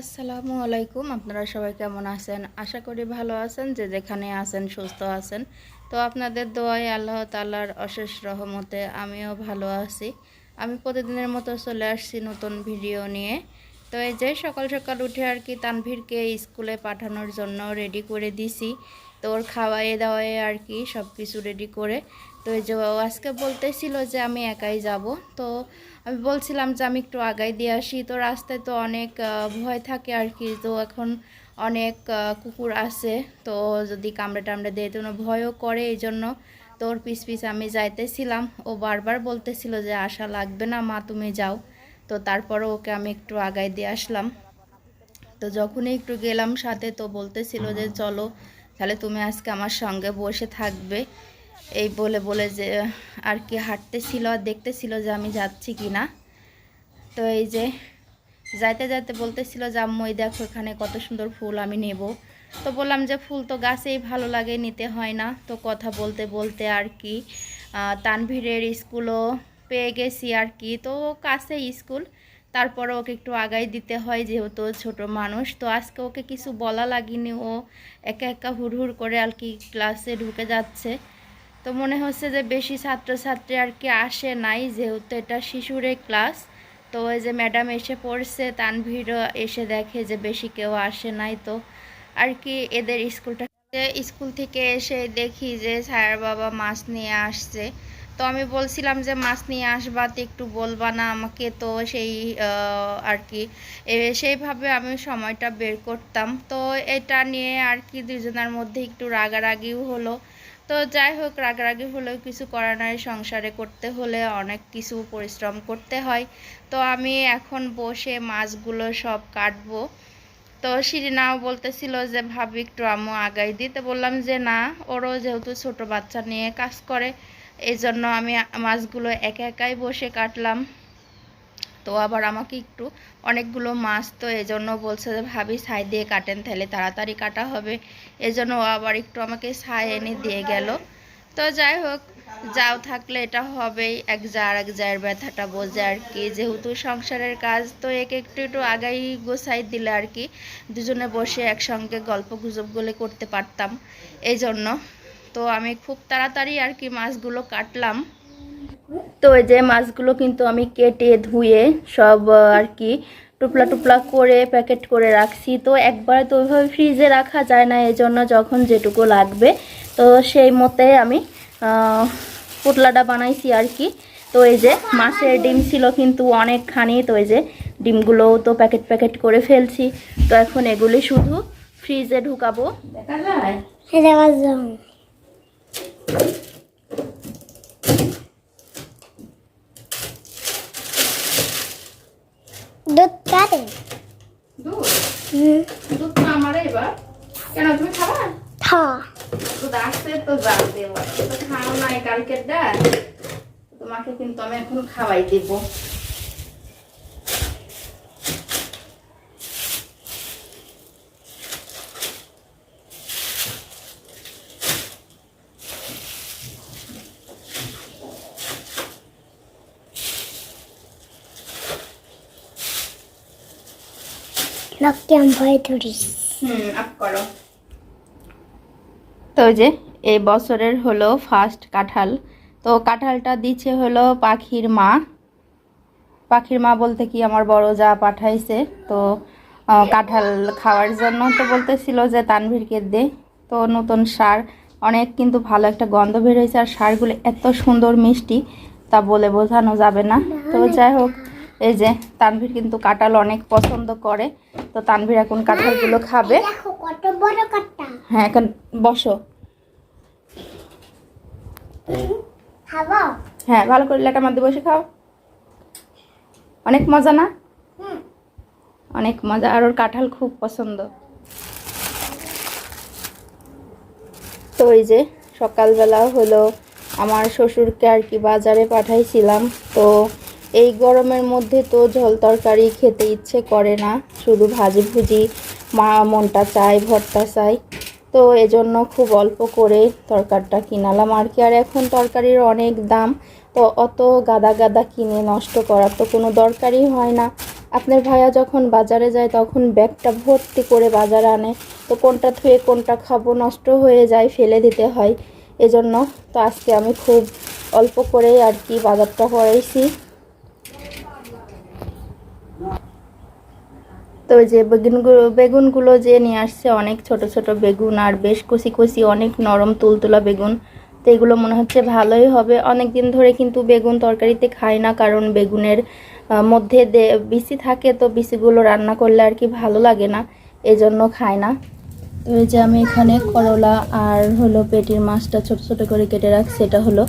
আসসালামু আলাইকুম, আপনারা সবাই কেমন আছেন? আশা করি ভালো আছেন, যে যেখানে আছেন সুস্থ আছেন। তো আপনাদের দোয়াই আল্লাহ তাল্লার অশেষ রহমতে আমিও ভালো আছি। আমি প্রতিদিনের মতো চলে আসছি নতুন ভিডিও নিয়ে। তো এই যে সকাল সকাল উঠে আর কি তানভীরকে স্কুলে পাঠানোর জন্য রেডি করে দিছি। তো ওর খাওয়াইয়ে দাওয়াই আর কি সব কিছু রেডি করে। তো এই যে ও আজকে বলতেছিল যে আমি একাই যাব। তো আমি বলছিলাম যে আমি একটু আগাই দিয়ে আসি। তো রাস্তায় তো অনেক ভয় থাকে আর কি। তো এখন অনেক কুকুর আছে। তো যদি কামড়ে টামড়ে দেয় তো ভয়ও করে এই জন্য। তো ওর পিস পিস আমি যাইতেছিলাম। ও বারবার বলতেছিল যে আশা লাগবে না মা তুমি যাও। তো তারপরে ওকে আমি একটু আগাই দিয়ে আসলাম। তো যখনই একটু গেলাম সাথে তো বলতেছিল যে চলো তাহলে তুমি আজকে আমার সঙ্গে বসে থাকবে। এই বলে বলে যে, আর কি হাঁটতেছিল আর দেখতেছিল যে আমি যাচ্ছি কি না। তো এই যে, যাইতে যাইতে বলতেছিল যে, আম্মু, এই দেখো এখানে কত সুন্দর ফুল আমি নেব। তো বললাম যে, ফুল তো গাছেই ভালো লাগে, নিতে হয় না। তো কথা বলতে বলতে আর কি তানভীরের স্কুলও পেয়ে গেছি আর কি। তো কাছে স্কুল। তারপরে ওকে একটু আগাই দিতে হয় যেহেতু ছোট মানুষ। তো আজকে ওকে কিছু বলা লাগেনি। ও একা একা হুড়হুড় করে আর কি ক্লাসে ঢুকে যাচ্ছে। তো মনে হচ্ছে যে বেশি ছাত্রছাত্রী আর কি আসে নাই যেহেতু এটা শিশুরে ক্লাস তো ওই যে ম্যাডাম এসে পড়ছে, তানভীরও এসে দেখে যে বেশি কেউ আসে নাই। তো আর কি এদের স্কুলটা, স্কুল থেকে এসে দেখি যে স্যার বাবা মাছ নিয়ে আসছে। তো আমি বলছিলাম যে, মাছ নিয়ে আসবা তো একটু বলবা না আমাকে। তো সেই আর কি। সেইভাবে আমি সময়টা বের করতাম। তো এটা নিয়ে আর কি দুজনের মধ্যে একটু রাগারাগিও হলো। তো যাই হোক, রাগারাগি হলেও কিছু করার নাই। সংসারে করতে হলে অনেক কিছু পরিশ্রম করতে হয়। তো আমি এখন বসে মাছগুলো সব কাটবো। তো শিরিনাও বলতেছিল যে, ভাবি একটু আম্মু আগাই দিতে। বললাম যে, না, ওরও যেহেতু ছোট বাচ্চা নিয়ে কাজ করে এই জন্য আমি মাছগুলো একা একাই বসে কাটলাম। তো আবার আমাকে একটু অনেকগুলো মাছ তো এই জন্য বলছে যে, ভাবি ছাই দিয়ে কাটেন, তাহলে তাড়াতাড়ি কাটা হবে। এই জন্য আবার একটু আমাকে ছাই এনে দিয়ে গেল। তো যাই হোক, যাও থাকলে এটা হবেই। এক যা আর এক জায়ের ব্যথাটা বোঝে আর কি। যেহেতু সংসারের কাজ তো একে একটু একটু আগাই গোছাই দিলে আর কি। দুজনে বসে একসঙ্গে গল্প গুজবগুলো করতে পারতাম। এই জন্য তো আমি খুব তাড়াতাড়ি আর কি মাছগুলো কাটলাম। তো এই যে মাছগুলো কিন্তু আমি কেটে ধুয়ে সব আর কি টুপলা টুপলা করে প্যাকেট করে রাখছি। তো একবারে তো ওইভাবে ফ্রিজে রাখা যায় না এই জন্য যখন যেটুকু লাগবে তো সেই মতে আমি পুতলাটা বানাইছি আর কি। তো এই যে মাছের ডিম ছিল কিন্তু অনেকখানি তো এই যে ডিমগুলোও তো প্যাকেট প্যাকেট করে ফেলছি। তো এখন এগুলি শুধু ফ্রিজে ঢুকাবো দেখা যায় দেওয়ার জন্য দুধ কাটে। দুধ? দুধ তো আমার এবার। কেন তুমি খাবা? খা দুধ আসছে তো যা দেবো। তো খাও নাই কালকের ডাল তোমাকে কিন্তু আমি এখন খাওয়াই দেব। লোককে আমি ভয় ধরিস হুম আপ করো। তো ওই যে এই বছরের হলো ফার্স্ট কাঁঠাল। তো কাঁঠালটা দিচ্ছে হলো পাখির মা। পাখির মা বলতে কি আমার বড় যা পাঠাইছে তো কাঁঠাল খাওয়ার জন্য তো বলতেছিল যে তানভীরকে দে। তো নতুন সার অনেক কিন্তু ভালো একটা গন্ধ বের হয়েছে আর সারগুলো এত সুন্দর মিষ্টি তা বলে বোঝানো যাবে না। তো যাই হোক এই যে তানভীর কিন্তু কাঁঠাল অনেক পছন্দ করে। তো তানভীর এখন কাঁঠালগুলো খাবে। হ্যাঁ এখন বসো। হ্যাঁ ভালো করে লেটার মধ্যে বসে খাও। অনেক মজা না? অনেক মজা। আর ওর কাঁঠাল খুব পছন্দ। তো ওই যে সকালবেলা হলো। আমার শ্বশুরকে আর কি বাজারে পাঠাইছিলাম। তো এই গরমের মধ্যে তো ঝোল তরকারি খেতে ইচ্ছে করে না, শুধু ভাজি ভুজি, মা মনটা চাই ভর্তা চাই তো এজন্য খুব অল্প করে তরকারিটা কিনালাম আর কি। আর এখন তরকারির অনেক দাম, তো অত গাদা গাদা কিনে নষ্ট করার তো কোনো দরকারই হয় না। আপনার ভাইয়া যখন বাজারে যায়, তখন ব্যাগটা ভর্তি করে বাজারে আনে। তো কোনটা থুয়ে কোনটা খাব নষ্ট হয়ে যায়, ফেলে দিতে হয়। এজন্য তো আজকে আমি খুব অল্প করেই আর কি বাজারটা করাইছি তো যে বেগুনগুলো বেগুনগুলো যে নিয়ে আসছে, অনেক ছোট ছোট বেগুন আর বেশ কষি কষি অনেক নরম তুলতুলা বেগুন। তো এগুলো মনে হচ্ছে ভালোই হবে। অনেক দিন ধরে কিন্তু বেগুন তরকারিতে খাই না, কারণ বেগুনের মধ্যে বিচি থাকে, তো বিচিগুলো রান্না করলে আর কি ভালো লাগে না, এজন্য খাই না। তো এই যে আমি এখানে করলা আর হলো পেটির মাছটা ছোট ছোট করে কেটে রাখছি, এটা হলো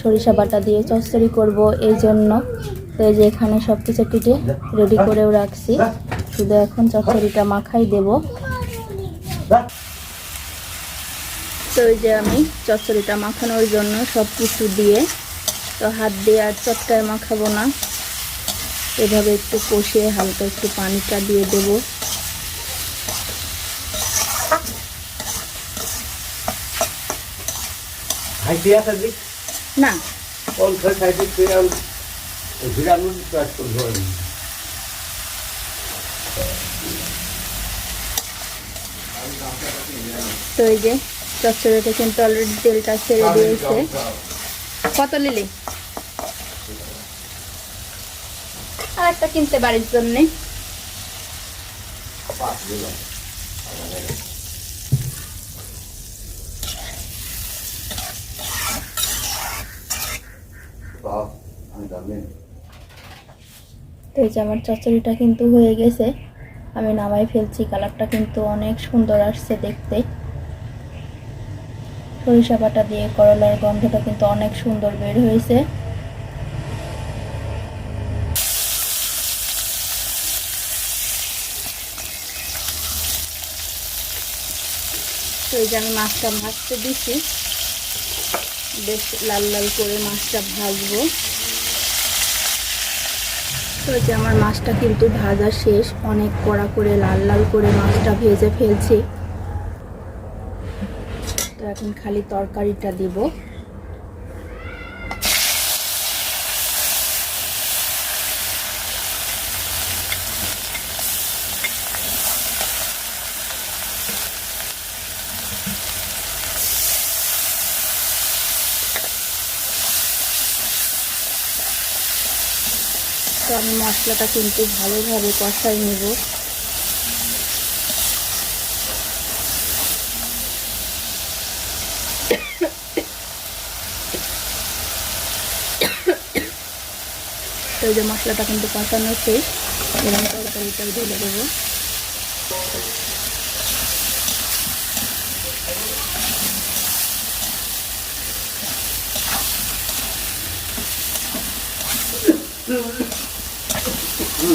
সরিষা বাটা দিয়ে চচ্চড়ি করব এই জন্য তো এই যে এখানে সব কিছু কেটে রেডি করেও রাখছি। শুধু এখন চচ্চড়িটা মাখাই দেব। তো এই যে আমি চচ্চড়িটা মাখানোর জন্য সব কিছু দিয়ে তো হাত দিয়ে আর চটকায় মাখাবো না। এভাবে একটু কষিয়ে হালকা একটু পানিটা দিয়ে দেবো। না? ভিটামিন চাষ করতে পারবি তো এই যে চচ্চড়িটা কিন্তু অলরেডি তেলটা ছেড়ে দিয়েছে। কত লিলি আর একটা কিনতে বাড়ির জন্যে। তো এই যে আমার চচ্চড়িটা কিন্তু হয়ে গেছে। আমি নামাই ফেলছি, কালারটা কিন্তু অনেক সুন্দর আসছে দেখতে। সরিষা বাটা দিয়ে করলার গন্ধটা কিন্তু অনেক সুন্দর বের হয়েছে। তো এই যে আমি মাছটা ভাজতে দিছি। বেশ লাল লাল করে মাছটা ভাজবো। যে আমার মাছটা কিন্তু ভাজা শেষ, অনেক কড়া করে, লাল লাল করে মাছটা ভেজে ফেলছি। তো এখন খালি তরকারিটা দিব। আমি মশলাটা কিন্তু ভালোভাবে কষাই নেব। তো যে মশলাটা কিন্তু কষানো শেষ এবং তরকারিটা ঢেলে দেবো। তো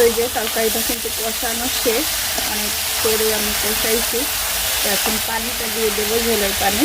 এই যে তরকারিটা কিন্তু কষানো শেষ, অনেক করে আমি কষাইছি। তো এখন পানিটা দিয়ে দেবো ঝোলের পানি।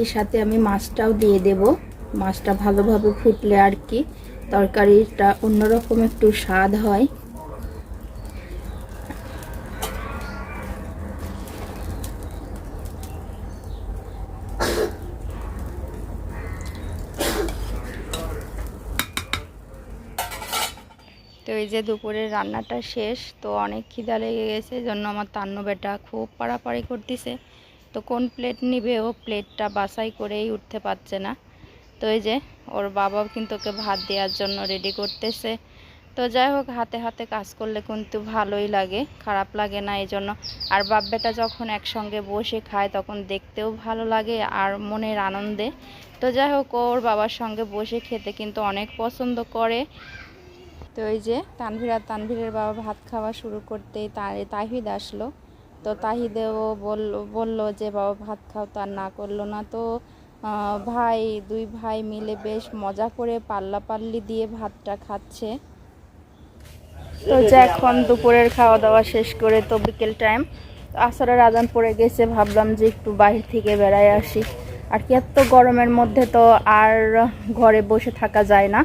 এর সাথে আমি মাছটাও দিয়ে দেব। মাছটা ভালোভাবে ফুটলে আর কি তরকারিটা অন্যরকম একটু স্বাদ হয়। তো এই যে দুপুরের রান্নাটা শেষ, তো অনেক খিদা লেগে গেছে জন্য আমার তান্ন বেটা খুব পাড়াপাড়ি করতেছে। তো কোন প্লেট নিবে ও প্লেটটা বাসাই করেই উঠতে পারছে না। তো এই যে ওর বাবাও কিন্তু ওকে ভাত দেওয়ার জন্য রেডি করতেছে। তো যাই হোক, হাতে হাতে কাজ করলে কিন্তু ভালোই লাগে, খারাপ লাগে না এই জন্য। আর বাপ বেটা যখন একসঙ্গে বসে খায় তখন দেখতেও ভালো লাগে আর মনের আনন্দে। তো যাই হোক, ওর বাবার সঙ্গে বসে খেতে কিন্তু অনেক পছন্দ করে। তো এই যে তানভীর আর তানভীরের বাবা ভাত খাওয়া শুরু করতেই তাহিদ আসলো। তো তাহিদেও বলল বলল যে, বাবা, ভাত খাও তার না করল না। তো ভাই, দুই ভাই মিলে বেশ মজা করে পাল্লা পাল্লি দিয়ে ভাতটা খাচ্ছে। তো যে, এখন দুপুরের খাওয়া দাওয়া শেষ করে তো বিকেল টাইম। আসরের আজান পড়ে গেছে, ভাবলাম যে একটু বাইরে থেকে বেড়ায় আসি। আর কি, এত গরমের মধ্যে তো আর ঘরে বসে থাকা যায় না।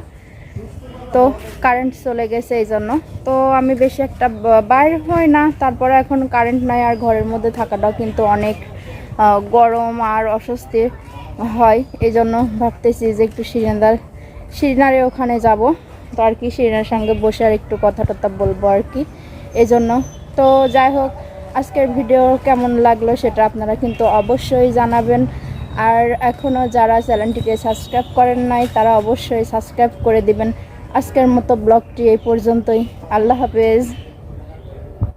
তো কারেন্ট চলে গেছে এই জন্য তো আমি বেশি একটা বাইর হই না, তারপরে এখন কারেন্ট নাই আর ঘরের মধ্যে থাকাটাও কিন্তু অনেক গরম আর অস্বস্তি হয়। এই জন্য ভাবতেছি যে একটু সিরিন্দার, সিরিনারে ওখানে যাব। তো আর কি সিরিনার সঙ্গে বসে আর একটু কথা টথা বলব আর কি। এই জন্য তো যাই হোক, আজকের ভিডিও কেমন লাগল সেটা আপনারা কিন্তু অবশ্যই জানাবেন। আর এখনও যারা চ্যানেলটিকে সাবস্ক্রাইব করেন নাই, তারা অবশ্যই সাবস্ক্রাইব করে দিবেন। আজকের মতো ব্লগটি এই পর্যন্তই। আল্লাহ হাফেজ।